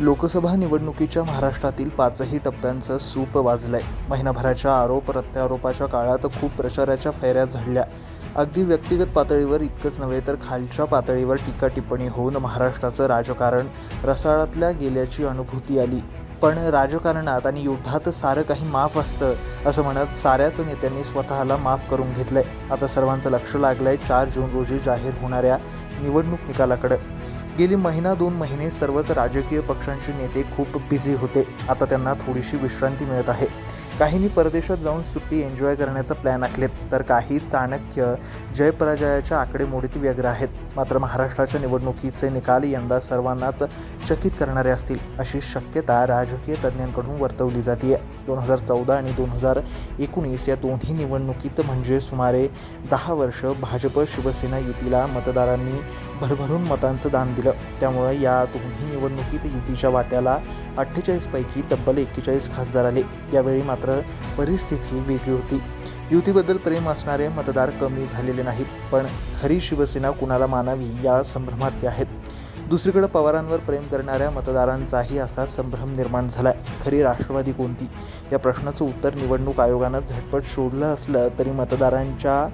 लोकसभा निवडणुकीच्या महाराष्ट्रातील पाचही टप्प्यांचं सूप वाजलंय. महिनाभराच्या आरोप प्रत्यारोपाच्या काळात खूप प्रचाराच्या फैऱ्या झडल्या. अगदी व्यक्तिगत पातळीवर इतकंच नव्हे तर खालच्या पातळीवर टीका टिप्पणी होऊन महाराष्ट्राचं राजकारण रसाळातल्या गेल्याची अनुभूती आली. पण राजकारणात आणि युद्धात सारं काही माफ असतं असं म्हणत साऱ्याच नेत्यांनी स्वतःला माफ करून घेतलंय. आता सर्वांचं लक्ष लागलंय चार जून रोजी जाहीर होणाऱ्या निवडणूक निकालाकडे. गेली महिना दोन महिने सर्वच राजकीय पक्षांचे नेते खूप बिझी होते. आता त्यांना थोडीशी विश्रांती मिळत आहे. काहींनी परदेशात जाऊन सुट्टी एन्जॉय करण्याचा प्लॅन आखलेत. तर काही चाणक्य जयपराजयाच्या आकडेमोडीत व्यग्र आहेत. मात्र महाराष्ट्राच्या निवडणुकीचे निकाल यंदा सर्वांनाच चकित करणारे असतील अशी शक्यता राजकीय तज्ज्ञांकडून वर्तवली जाते दोन हजार चौदा आणि दोन हजार एकोणीस या दोन्ही निवडणुकीत म्हणजे सुमारे दहा वर्ष भाजप शिवसेना युतीला मतदारांनी भरभरून मतांचं दान दिलं. त्यामुळं या दोन्ही निवडणुकीत युतीच्या वाट्याला अठ्ठेचाळीसपैकी तब्बल एक्केचाळीस खासदार आले. यावेळी मात्र परिस्थिती वेगळी होती. युतीबद्दल प्रेम असणारे मतदार कमी झालेले नाहीत पण खरी शिवसेना कुणाला मानावी या संभ्रमात ते आहेत. दुसरीकडे पवारांवर प्रेम करणाऱ्या मतदारांचाही असा संभ्रम निर्माण झाला आहे खरी राष्ट्रवादी कोणती? या प्रश्नाचं उत्तर निवडणूक आयोगानं झटपट शोधलं असलं तरी मतदारांच्या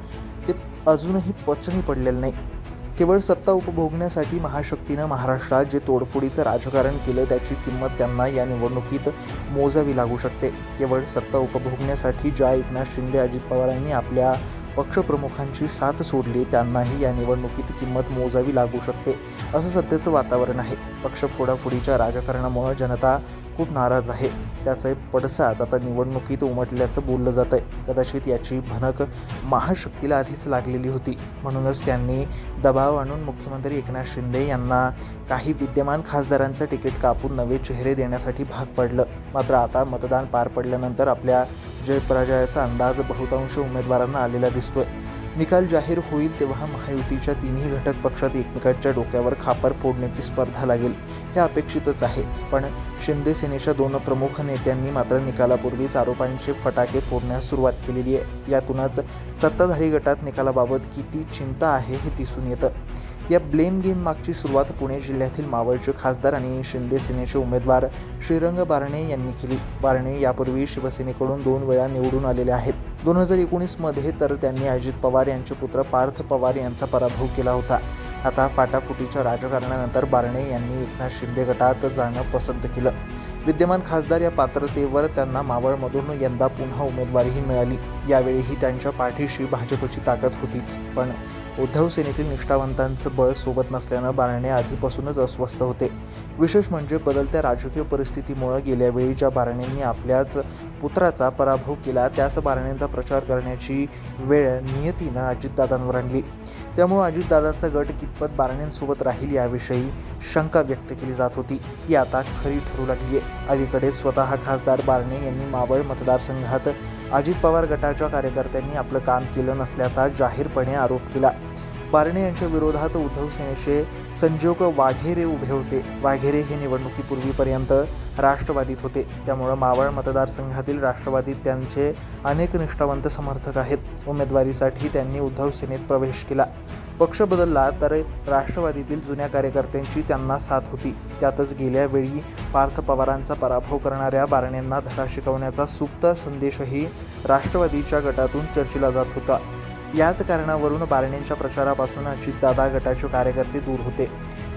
ते अजूनही पचनी पडलेलं नाही. केवळ सत्ता उपभोगण्यासाठी महाशक्तीनं महाराष्ट्रात जे तोडफोडीचं राजकारण केलं त्याची किंमत त्यांना या निवडणुकीत मोजावी लागू शकते. केवळ सत्ता उपभोगण्यासाठी ज्या एकनाथ शिंदे अजित पवारांनी आपल्या पक्षप्रमुखांची साथ सोडली त्यांनाही या निवडणुकीत किंमत मोजावी लागू शकते असं सध्याचं वातावरण आहे. पक्ष फोडाफोडीच्या राजकारणामुळे जनता खूप नाराज आहे. त्याचे पडसाद आता निवडणुकीत उमटल्याचं बोललं जात आहे कदाचित याची भनक महाशक्तीला आधीच लागलेली होती. म्हणूनच त्यांनी दबाव आणून मुख्यमंत्री एकनाथ शिंदे यांना काही विद्यमान खासदारांचं तिकीट कापून नवे चेहरे देण्यासाठी भाग पडलं. मात्र आता मतदान पार पडल्यानंतर आपल्या जयपराजयाचा अंदाज बहुतांश उमेदवारांना आलेला दिसतोय. निकाल जाहीर होईल तेव्हा महायुतीच्या तिन्ही घटक पक्षात एकमेकांच्या डोक्यावर खापर फोडण्याची स्पर्धा लागेल हे अपेक्षितच आहे. पण शिंदे सेनेच्या दोन प्रमुख नेत्यांनी मात्र निकालापूर्वीच आरोपांचे फटाके फोडण्यास सुरुवात केलेली आहे. यातूनच सत्ताधारी गटात निकालाबाबत किती चिंता आहे हे दिसून येतं. या ब्लेम गेम मागची सुरुवात पुणे जिल्ह्यातील मावळचे खासदार आणि शिंदे सेनेचे उमेदवार श्रीरंग बारणे यांनी केली. बारणे यापूर्वी शिवसेनेकडून दोन वेळा निवडून आलेले आहेत. दोन हजार एकोणीसमध्ये तर त्यांनी अजित पवार यांचे पुत्र पार्थ पवार यांचा पराभव केला होता. आता फाटाफुटीच्या राजकारणानंतर बारणे यांनी एकनाथ शिंदे गटात जाणं पसंत केलं. विद्यमान खासदार या पात्रतेवर त्यांना मावळमधून यंदा पुन्हा उमेदवारीही मिळाली. यावेळीही त्यांच्या पाठीशी भाजपची ताकद होतीच. पण उद्धव सेनेतील निष्ठावंतांचं बळ सोबत नसल्यानं बारणे आधीपासूनच अस्वस्थ होते. विशेष म्हणजे बदलत्या राजकीय परिस्थितीमुळे गेल्यावेळी ज्या बारणेंनी आपल्याच पुत्राचा पराभव केला त्याच बारणेंचा प्रचार करण्याची वेळ नियतीनं अजितदादांवर आणली. त्यामुळे अजितदादांचा गट कितपत बारणेंसोबत राहील याविषयी शंका व्यक्त केली जात होती. ती आता खरी ठरू लागली आहे अलीकडे स्वतः खासदार बारणे यांनी मावळ मतदारसंघात अजित पवार गटाच्या कार्यकर्त्यांनी आपलं काम केलं नसल्याचा जाहीरपणे आरोप केला. बारणे यांच्या विरोधात उद्धव सेनेचे संजोग वाघेरे उभे होते. वाघेरे हे निवडणुकीपूर्वीपर्यंत राष्ट्रवादीत होते. त्यामुळं मावळ मतदारसंघातील राष्ट्रवादीत त्यांचे अनेक निष्ठावंत समर्थक आहेत. उमेदवारीसाठी त्यांनी उद्धव सेनेत प्रवेश केला. पक्ष बदलला तर राष्ट्रवादीतील जुन्या कार्यकर्त्यांची त्यांना साथ होती. त्यातच गेल्या वेळी पार्थ पवारांचा पराभव करणाऱ्या बारणेंना धडा शिकवण्याचा सुप्त संदेशही राष्ट्रवादीच्या गटातून चर्चिला जात होता. याच कारणावरून बारणेंच्या प्रचारापासून अजितदादा गटाचे कार्यकर्ते दूर होते.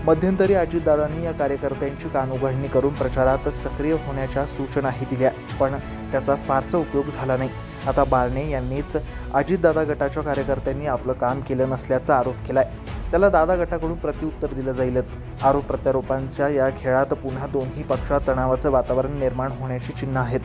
मध्यंतरी अजितदादांनी या कार्यकर्त्यांची कानउघडणी करून प्रचारात सक्रिय होण्याच्या सूचनाही दिल्या पण त्याचा फारसा उपयोग झाला नाही. आता बारणे यांनीच अजितदादा गटाच्या कार्यकर्त्यांनी आपलं काम केलं नसल्याचा आरोप केलाय. त्याला दादा गटाकडून प्रत्युत्तर दिलं जाईलच. आरोप प्रत्यारोपांच्या या खेळात पुन्हा दोन्ही पक्षात तणावाचं वातावरण निर्माण होण्याची चिन्ह आहेत.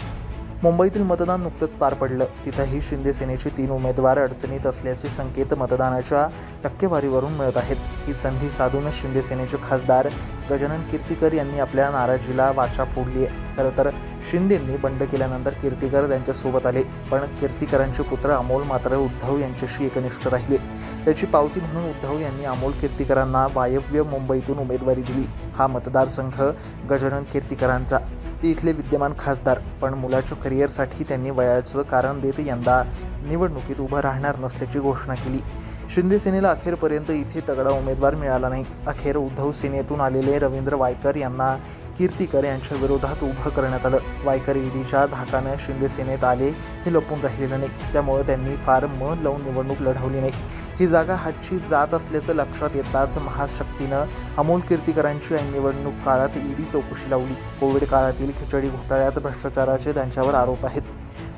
मुंबईतील मतदान नुकतंच पार पडलं. तिथंही शिंदे सेनेचे तीन उमेदवार अडचणीत असल्याचे संकेत मतदानाच्या टक्केवारीवरून मिळत आहेत. ही संधी साधूनच शिंदे सेनेचे खासदार गजानन कीर्तीकर यांनी आपल्या नाराजीला वाचा फोडली आहे खरं तर शिंदेंनी बंड केल्यानंतर कीर्तीकर त्यांच्यासोबत आले पण कीर्तीकरांचे पुत्र अमोल मात्र उद्धव यांच्याशी एकनिष्ठ राहिले. त्याची पावती म्हणून उद्धव यांनी अमोल कीर्तीकरांना वायव्य मुंबईतून उमेदवारी दिली. हा मतदारसंघ गजानन कीर्तिकरांचा. ते इथले विद्यमान खासदार पण मुलाच्या करिअरसाठी त्यांनी वयाचं कारण देत यंदा निवडणुकीत उभं राहणार नसल्याची घोषणा केली. शिंदे सेनेला अखेरपर्यंत इथे तगडा उमेदवार मिळाला नाही. अखेर उद्धव सेनेतून आलेले रवींद्र वायकर यांना कीर्तिकर यांच्या विरोधात उभं करण्यात आलं. वायकर ईडीच्या धाकानं शिंदे सेनेत आले हे लपून राहिलेलं नाही. त्यामुळे त्यांनी फार मन लावून निवडणूक लढवली नाही. ही जागा हातची जात असल्याचं लक्षात येताच महाशक्तीनं अमोल कीर्तीकरांची ऐन निवडणूक काळात ईडी चौकशी लावली. कोविड काळातील खिचडी घोटाळ्यात भ्रष्टाचाराचे त्यांच्यावर आरोप आहेत.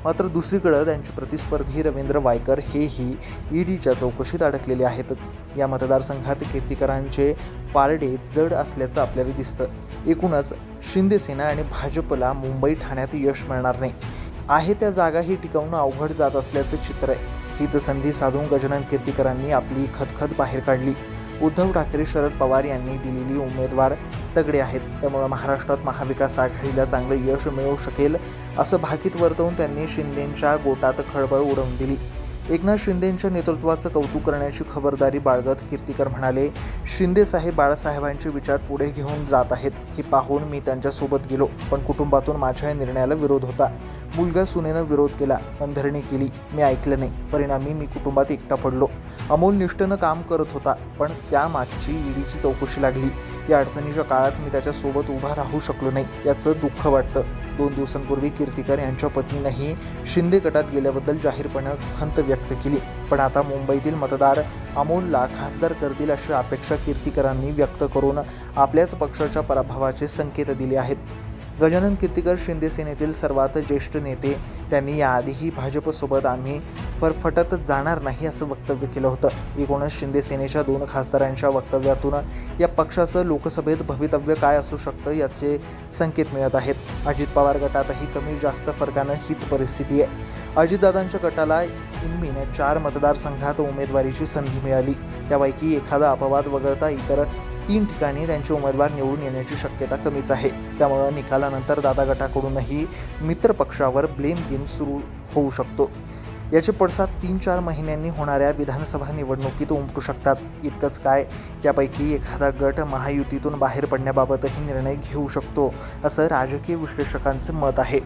मात्र दुसरीकडं त्यांचे प्रतिस्पर्धी रवींद्र वायकर हेही ईडीच्या चौकशीत अडकलेले आहेतच. या मतदारसंघात कीर्तीकरांचे पारडे जड असल्याचं आपल्याला दिसतं. एकूणच शिंदेसेना आणि भाजपला मुंबई ठाण्यात यश मिळणार नाही. आहे त्या जागाही टिकवणं अवघड जात असल्याचं चित्र आहे. हीच संधी साधून गजानन कीर्तीकरांनी आपली खतखत बाहेर काढली. उद्धव ठाकरे शरद पवार यांनी दिलेली उमेदवार तगडे आहेत. त्यामुळे महाराष्ट्रात महाविकास आघाडीला चांगलं यश मिळू शकेल असं भाकीत वर्तवून त्यांनी शिंदेंच्या गोटात खळबळ उडवून दिली. एकनाथ शिंदेंच्या नेतृत्वाचं कौतुक करण्याची खबरदारी बाळगत कीर्तिकर म्हणाले शिंदे साहेब बाळासाहेबांचे विचार पुढे घेऊन जात आहेत. हे पाहून मी त्यांच्यासोबत गेलो पण कुटुंबातून माझ्या या निर्णयाला विरोध होता. मुलगा सुनेनं विरोध केला अंधरणी केली. मी ऐकलं नाही. परिणामी मी कुटुंबात एकटा पडलो. अमोल निष्ठेनं काम करत होता पण त्यामागची ईडीची चौकशी लागली. या अडचणीच्या काळात मी त्याच्यासोबत उभा राहू शकलो नाही याचं दुःख वाटतं. दोन दिवसांपूर्वी कीर्तिकर यांच्या पत्नीनंही शिंदे गटात गेल्याबद्दल जाहीरपणे खंत व्यक्त केली. पण आता मुंबईतील मतदार अमोलला खासदार करतील अशी अपेक्षा कीर्तिकरांनी व्यक्त करून आपल्याच पक्षाच्या पराभवाचे संकेत दिले आहेत. गजानन कीर्तिकर शिंदे सेनेतील सर्वात ज्येष्ठ नेते. त्यांनी याआधीही भाजपसोबत आम्ही फरफटत जाणार नाही असं वक्तव्य केलं होतं. एकूणच शिंदे सेनेच्या दोन खासदारांच्या वक्तव्यातून या पक्षाचं लोकसभेत भवितव्य काय असू शकतं याचे संकेत मिळत आहेत. अजित पवार गटातही कमी जास्त फरकानं हीच परिस्थिती आहे. अजितदादांच्या गटाला इनमीन चार मतदारसंघात उमेदवारीची संधी मिळाली. त्यापैकी एखादा अपवाद वगळता इतर तीन ठिकाणी त्यांचे उमेदवार निवडून येण्याची शक्यता कमीच आहे. त्यामुळं निकालानंतर दादा गटाकडूनही मित्रपक्षावर ब्लेम गेम सुरू होऊ शकतो. याचे पडसाद तीन चार महिन्यांनी होणाऱ्या विधानसभा निवडणुकीत उमटू शकतात. इतकंच काय यापैकी एखादा गट महायुतीतून बाहेर पडण्याबाबतही निर्णय घेऊ शकतो असं राजकीय विश्लेषकांचं मत आहे.